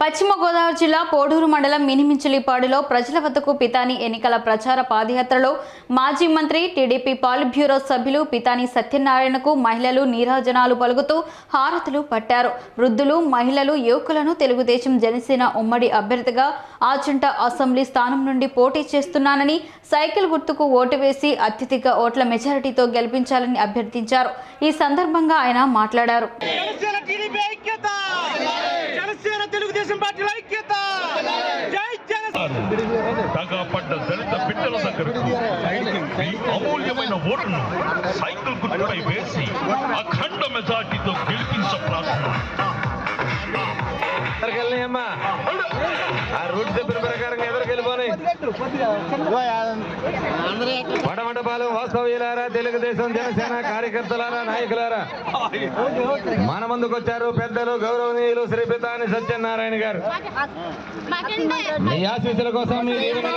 పశ్చిమ గోదావరి జిల్లా పోడూరు మండలం మినిమించలిపాడులో ప్రజల వద్దకు పితాని ఎన్నికల ప్రచార పాదయాత్రలో మాజీ మంత్రి టీడీపీ పాలిట్ బ్యూరో సభ్యులు పితాని సత్యనారాయణకు మహిళలు నీరాజనాలు పలుకుతూ హారతులు పట్టారు. వృద్ధులు మహిళలు యువకులను తెలుగుదేశం జనసేన ఉమ్మడి అభ్యర్థిగా ఆచంట అసెంబ్లీ స్థానం నుండి పోటీ చేస్తున్నానని సైకిల్ గుర్తుకు ఓటు వేసి అత్యధిక ఓట్ల మెజారిటీతో గెలిపించాలని అభ్యర్థించారు. ఈ సందర్భంగా ఆయన మాట్లాడారు జనసేన టీడీపీ ఐక్యత జనసేన తెలుగుదేశం పార్టీల ఐక్యత జై జనసేన తగపడ్డ దళిత బిడ్డల దగ్గరకు ఈ అమూల్యమైన ఓటును సైకిల్ గుర్తుపై వేసి అఖండ మెజార్టీతో గెలిపించ ప్రార్థన. ఆ రూట్ చెప్పిన ప్రకారంగా ఎదరికెళ్ళిపోయి వడమండపాలెం వాస్తవ్యులారా తెలుగుదేశం జనసేన కార్యకర్తలారా నాయకులారా? మన ముందుకు వచ్చారు పెద్దలు గౌరవనీయులు శ్రీ పితాని సత్యనారాయణ గారు. మీ ఆశీస్సుల కోసం మీ దీవెనల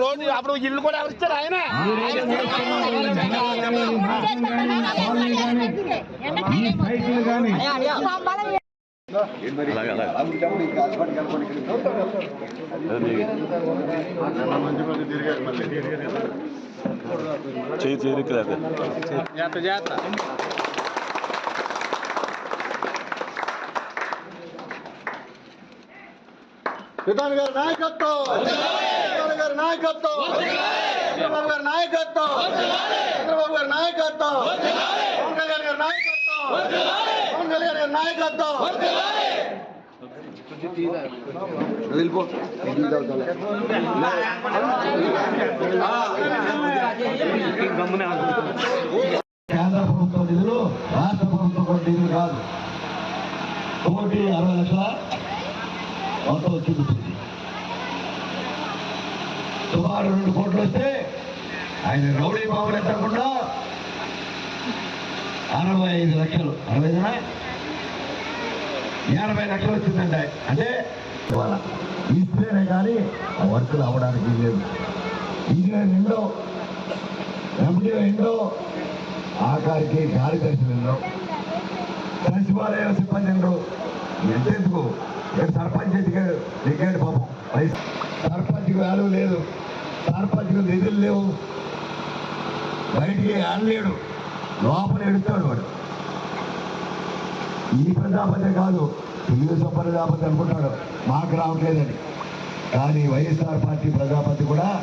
రోడ్డు అప్పుడు ఇల్లు కూడా ఎవరిస్తారు ఆయన? ఈ సైకిల్ కానీ విధాన్ గారి నాయకత్వం విధాన్ గారి నాయకత్వం చంద్రబాబు గారి నాయకత్వం చంద్రబాబు గారి నాయకత్వం పవన్ కళ్యాణ్ గారి నాయకత్వం పవన్ నాయకత్వం వెళ్ళిపో కేంద్ర ప్రభుత్వం నిధులు రాష్ట్ర ప్రభుత్వం కూడా నిధులు కాదు కోటి అరవై లక్షల మొత్తం చూపిస్తుంది సుమారు రెండు కోట్లు వస్తే ఆయన రౌడీ బాబులు ఎత్తకుండా అరవై ఐదు లక్షలు. అరవై ఐదునా? ఎనభై లక్షలు వచ్చిందండి అంటే ఇస్తేనే కానీ ఆ వర్కులు అవ్వడానికి లేదు. ఇంజనీర్ నిండో ఎంపీ నిండో ఆఖరికి కార్యదర్శి నిండో సచివాలయ సిబ్బంది నిండో ఎంతెందుకు? ఇక్కడ సర్పంచ్ ఎదిగాడు దిగాడు పాపం. వయసు సర్పంచ్కి వాల్యూ లేదు. సర్పంచ్ నిధులు లేవు. బయటికి ఆడలేడు. లోపల ఎడుతాడు వాడు. ఈ ప్రజాపతి కాదు తెలుగుదేశం ప్రజాపతి అనుకుంటాడు. మాకు రావట్లేదని. కానీ వైఎస్ఆర్ పార్టీ ప్రజాపతి కూడా